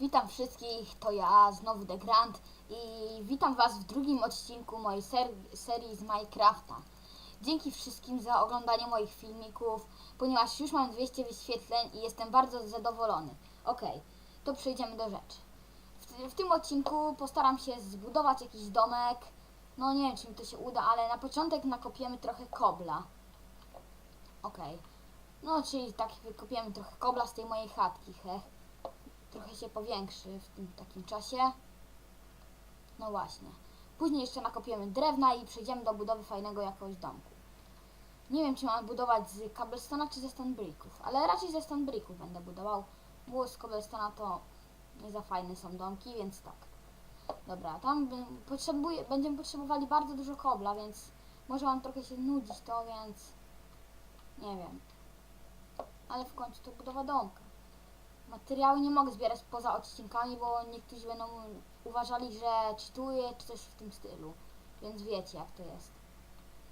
Witam wszystkich, to ja, znowu The Grant i witam Was w drugim odcinku mojej ser serii z Minecrafta. Dzięki wszystkim za oglądanie moich filmików, ponieważ już mam 200 wyświetleń i jestem bardzo zadowolony. Ok, to przejdziemy do rzeczy. W, w tym odcinku postaram się zbudować jakiś domek. No nie wiem, czy mi to się uda, ale na początek nakopiemy trochę kobla. Okej. No, czyli tak wykopiemy trochę kobla z tej mojej chatki, heh trochę się powiększy w tym takim czasie. No właśnie. Później jeszcze nakopiemy drewna i przejdziemy do budowy fajnego jakiegoś domku. Nie wiem, czy mam budować z cobblestone'a czy ze stone bricków, ale raczej ze stone bricków będę budował, bo z cobblestone'a to nie za fajne są domki, więc tak. Dobra, tam będziemy potrzebowali bardzo dużo kobla, więc może wam trochę się nudzić to, więc nie wiem. Ale w końcu to budowa domka. Materiały nie mogę zbierać poza odcinkami, bo niektórzy będą uważali, że czytuję czy coś w tym stylu. Więc wiecie jak to jest.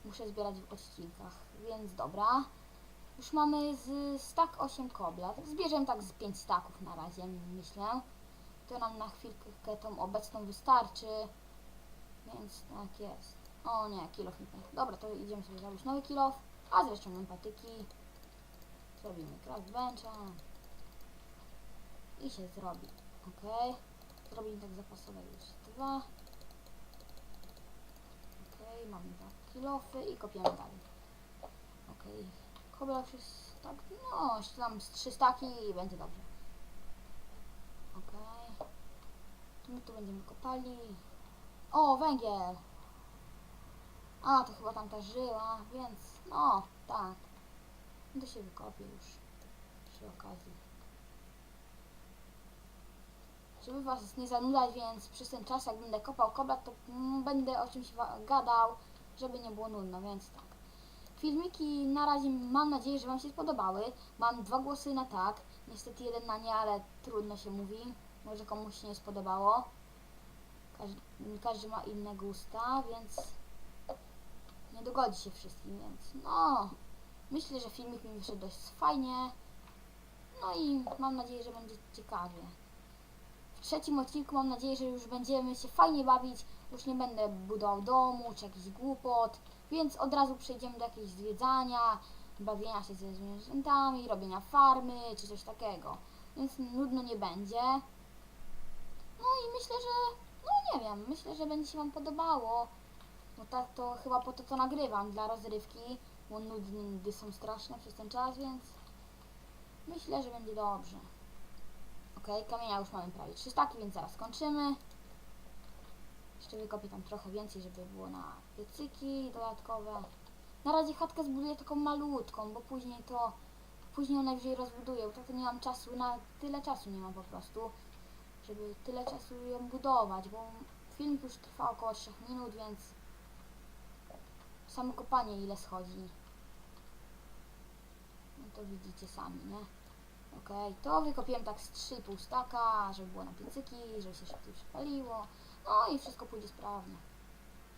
Muszę zbierać w odcinkach. Więc dobra. Już mamy z stack 8 kobla. Zbierzemy tak z 5 staków na razie, myślę. To nam na chwilkę tą obecną wystarczy. Więc tak jest. O nie, kilof pękł. Dobra, to idziemy sobie zrobić nowy kilof. A zresztą mam patyki. Zrobimy craft bencha i się zrobi. Ok. Zrobimy tak zapasowe już dwa. Ok, mamy dwa kilofy i kopiemy dalej. Ok. Kobra już jest tak, no, tam z trzy staki i będzie dobrze. Ok. My tu będziemy kopali. O, węgiel! A, to chyba tam ta żyła, więc no, tak. To się wykopie już przy okazji żeby was nie zanudzać, więc przez ten czas, jak będę kopał kobla, to mm, będę o czymś gadał, żeby nie było nudno, więc tak. Filmiki na razie mam nadzieję, że wam się spodobały. Mam dwa głosy na tak, niestety jeden na nie, ale trudno się mówi. Może komuś się nie spodobało. Każdy, każdy ma inne gusta, więc nie dogodzi się wszystkim, więc no. Myślę, że filmik mi wyszedł dość fajnie. No i mam nadzieję, że będzie ciekawie. Trzecim odcinku mam nadzieję, że już będziemy się fajnie bawić. Już nie będę budował domu czy jakichś głupot, więc od razu przejdziemy do jakiegoś zwiedzania, bawienia się ze zwierzętami, robienia farmy czy coś takiego. Więc nudno nie będzie. No i myślę, że, no nie wiem, myślę, że będzie się Wam podobało. Bo tak to chyba po to to nagrywam, dla rozrywki, bo nudy są straszne przez ten czas, więc myślę, że będzie dobrze. Okej, kamienia już mamy prawie 3 staki, więc zaraz kończymy. Jeszcze wykopię tam trochę więcej, żeby było na piecyki dodatkowe. Na razie chatkę zbuduję taką malutką, bo później to później ją najwyżej rozbuduję, bo to nie mam czasu, na tyle czasu nie mam po prostu, żeby tyle czasu ją budować, bo filmik już trwa około 3 minut, więc samo kopanie ile schodzi. No to widzicie sami, nie? Okej, to wykopiłem tak z 3,5 staka, żeby było na piecyki, żeby się szybciej przypaliło. No i wszystko pójdzie sprawnie.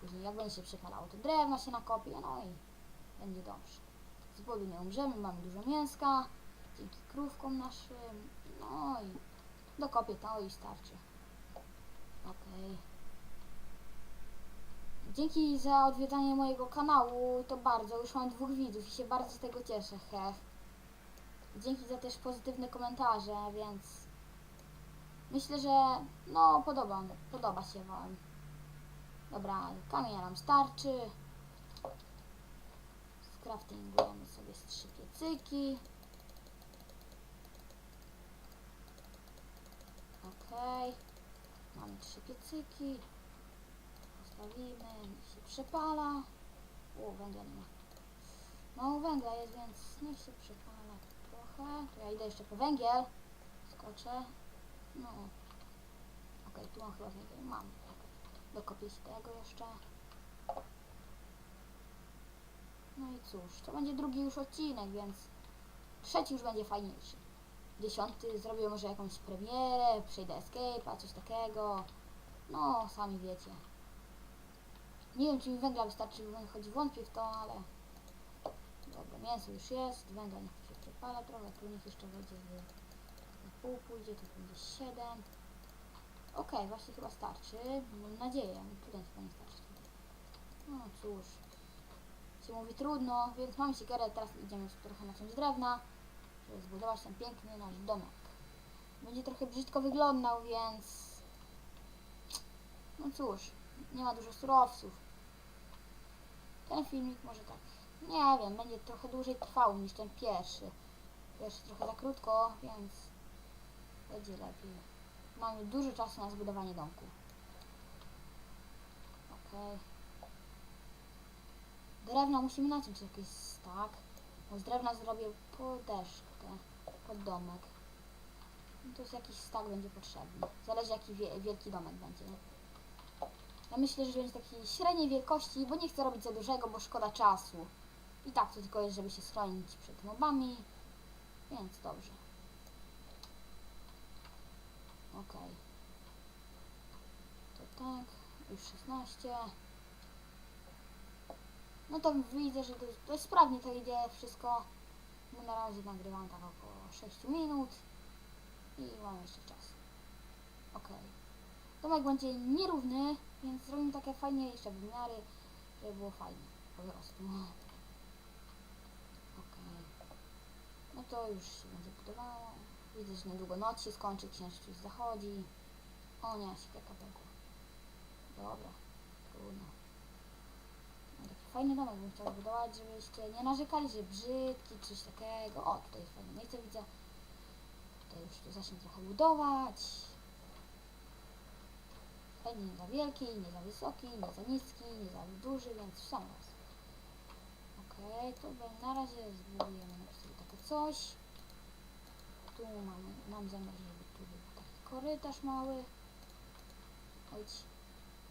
Później jak będzie się przypalało, to drewno się nakopie, no i będzie dobrze. Z głodu nie umrzemy, mamy dużo mięska, dzięki krówkom naszym, no i dokopię to i starczy. Okej. Dzięki za odwiedzanie mojego kanału, to bardzo, już mam dwóch widzów i się bardzo z tego cieszę, heh. Dzięki za też pozytywne komentarze, więc myślę, że no podoba, podoba się Wam. Dobra, kamienia nam starczy. Skraftingujemy sobie z trzy piecyki. Okej. Mamy trzy piecyki. Postawimy, niech się przepala. O, węgla nie ma. Mało węgla jest, więc niech się przepala To ja idę jeszcze po węgiel. Skoczę. No. Okej, tu mam chyba węgiel. Mam. Dokopię tego jeszcze. No i cóż, to będzie drugi już odcinek, więc trzeci już będzie fajniejszy. Dziesiąty zrobię może jakąś premierę, przejdę escape'a, coś takiego. No, sami wiecie. Nie wiem, czy mi węgla wystarczy, choć wątpię w to, ale... Dobra, mięso już jest, węgla niech przepala trochę, tu niech jeszcze wejdzie w pół pójdzie, to będzie 7. Okej, właśnie chyba starczy. Mam nadzieję. Tutaj chyba nie starczy. No cóż. Się mówi trudno, więc mamy siekierę. Teraz idziemy trochę naciąć drewna, żeby zbudować ten piękny nasz domek. Będzie trochę brzydko wyglądał, więc... No cóż, nie ma dużo surowców. Ten filmik może tak, nie wiem, będzie trochę dłużej trwał niż ten pierwszy. Pierwszy trochę za krótko, więc będzie lepiej. Mamy dużo czasu na zbudowanie domku. Okej. Drewna musimy naciąć jakieś tak. Bo z drewna zrobię podeszkę pod domek. No to jest jakiś stak będzie potrzebny. Zależy jaki wie, wielki domek będzie. Ja myślę, że będzie takiej średniej wielkości, bo nie chcę robić za dużego, bo szkoda czasu. I tak to tylko jest, żeby się schronić przed mobami. Więc dobrze. Okej. To tak. Już 16. No to widzę, że to, to jest sprawnie to idzie wszystko. No na razie nagrywam tak około 6 minut. I mam jeszcze czas. Okej. Domek będzie nierówny, więc zrobimy takie fajniejsze wymiary, żeby było fajnie. Po prostu. Okej. No to już się będzie budowało. Widzę, że niedługo noc się skończy, księżyc już zachodzi. O nie, siekierka pękła. Dobra, trudno. No, taki fajny domek bym chciał budować, żebyście nie narzekali, że brzydki, czy coś takiego. O, tutaj jest fajne miejsce, widzę. Tutaj już tu zacznę trochę budować. Fajnie nie za wielki, nie za wysoki, nie za niski, nie za duży, więc w sam raz. Okej, to be- na razie zbudujemy coś. Tu mamy, mam zamiar, żeby tu był taki korytarz mały. Oj,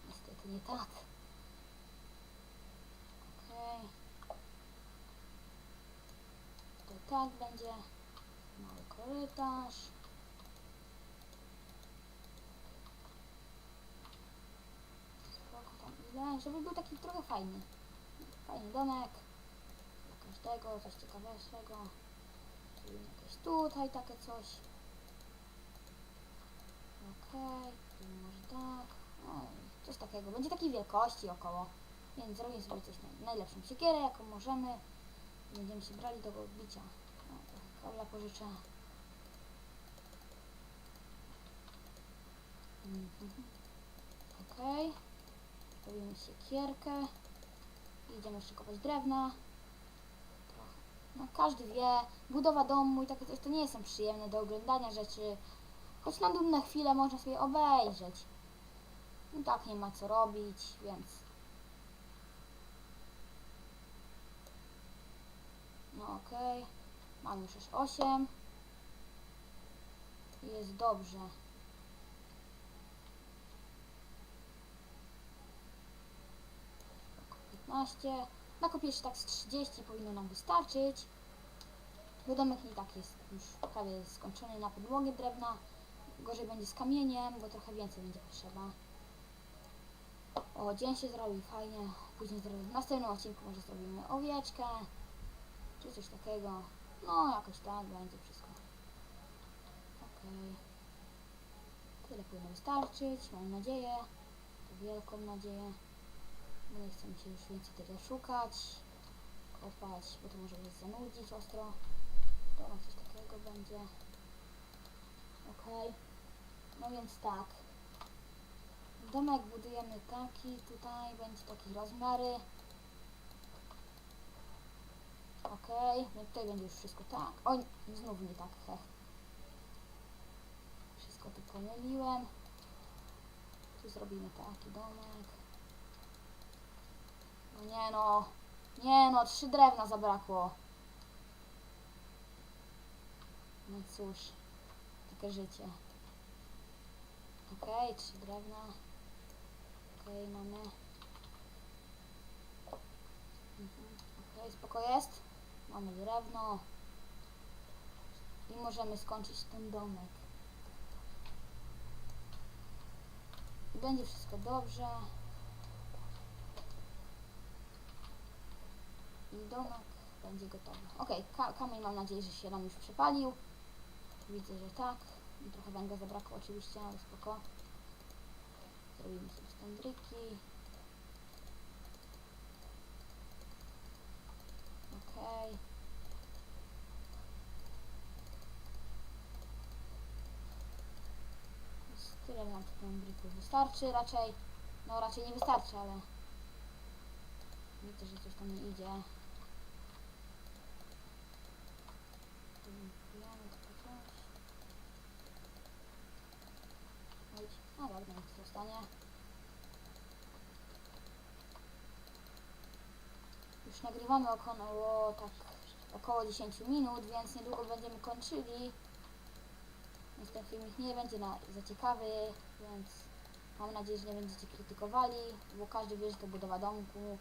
niestety nie tak. Okej. To tak będzie. Mały korytarz. Spoko żeby był taki trochę fajny. Fajny domek. Dla każdego, coś ciekawego. Tutaj takie coś. Okej, tu może tak. Coś takiego. Będzie takiej wielkości około. Więc zrobimy sobie coś na najlepszą siekierę, jaką możemy. Będziemy się brali do bicia. No, kabla pożyczę. Mhm. Okej. Robimy siekierkę. Idziemy jeszcze kopać drewna. No każdy wie, budowa domu i takie coś to nie są przyjemne do oglądania rzeczy. Choć na dumne chwile można sobie obejrzeć. I tak nie ma co robić, więc No okej. Mam już już 8. Jest dobrze. Oko 15. Nakopię tak z 30 powinno nam wystarczyć. Bo domek i tak jest już prawie skończony na podłogę drewna. Gorzej będzie z kamieniem, bo trochę więcej będzie potrzeba. O, dzień się zrobi fajnie. Później zrobimy w następnym odcinku może zrobimy owieczkę czy coś takiego. No, jakoś tak będzie wszystko. Okej. Tyle powinno wystarczyć, mam nadzieję. Wielką nadzieję. Bo nie chcę mi się już więcej tyle szukać, kopać, bo to może mnie zanudzić ostro. To coś takiego będzie. Okej. No więc tak. Domek budujemy taki, tutaj będzie taki rozmiary. Okej, no tutaj będzie już wszystko tak. Oj, znów nie tak, heh. Wszystko tu pomyliłem. Tu zrobimy taki domek. Nie no, nie no, trzy drewna zabrakło. No cóż, takie życie. Okej, trzy drewna. Okej, mamy. Mhm. Okej, spoko jest. Mamy drewno. I możemy skończyć ten domek. Będzie wszystko dobrze. I domek będzie gotowy. Ok, ka kamień mam nadzieję, że się nam już przepalił. Widzę, że tak. Trochę węgla zabrakło oczywiście, ale spoko. Zrobimy sobie stąd bryki. Okej. Tyle nam tych bryków wystarczy raczej. No raczej nie wystarczy, ale widzę, że coś tam nie idzie. Wbijamy tylko coś. A dobra, niech zostanie. Już nagrywamy około tak około 10 minut, więc niedługo będziemy kończyli. Więc ten filmik nie będzie na, za ciekawy, więc mam nadzieję, że nie będziecie krytykowali, bo każdy wie, że to budowa domku,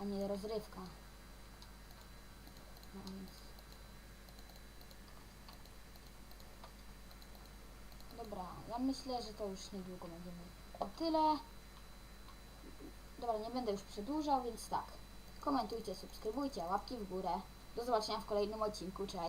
a nie rozrywka. No więc... Dobra, ja myślę, że to już niedługo będziemy o tyle. Dobra, nie będę już przedłużał, więc tak. Komentujcie, subskrybujcie, łapki w górę. Do zobaczenia w kolejnym odcinku. Cześć!